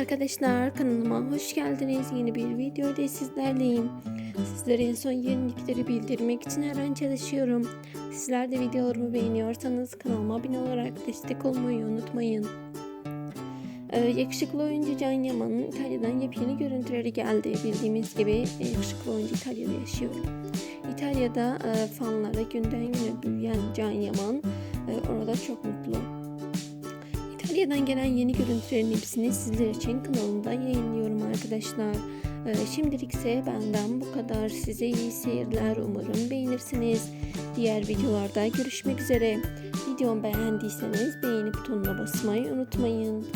arkadaşlar kanalıma hoş geldiniz. Yeni bir videoda sizlerleyim. Sizlere en son yenilikleri bildirmek için her an çalışıyorum. Sizler de videolarımı beğeniyorsanız kanalıma abone olarak destek olmayı unutmayın. Ee, yakışıklı oyuncu Can Yaman'ın İtalya'dan yepyeni görüntüleri geldi. Bildiğimiz gibi e, yakışıklı oyuncu İtalya'da yaşıyor. İtalya'da e, fanlara günden güne büyüyen Can Yaman e, orada çok mutlu. İtalya'dan gelen yeni görüntülerin hepsini sizler için kanalımda yayınlıyorum arkadaşlar. Ee, şimdilik ise benden bu kadar. Size iyi seyirler. Umarım beğenirsiniz. Diğer videolarda görüşmek üzere. Videomu beğendiyseniz beğeni butonuna basmayı unutmayın.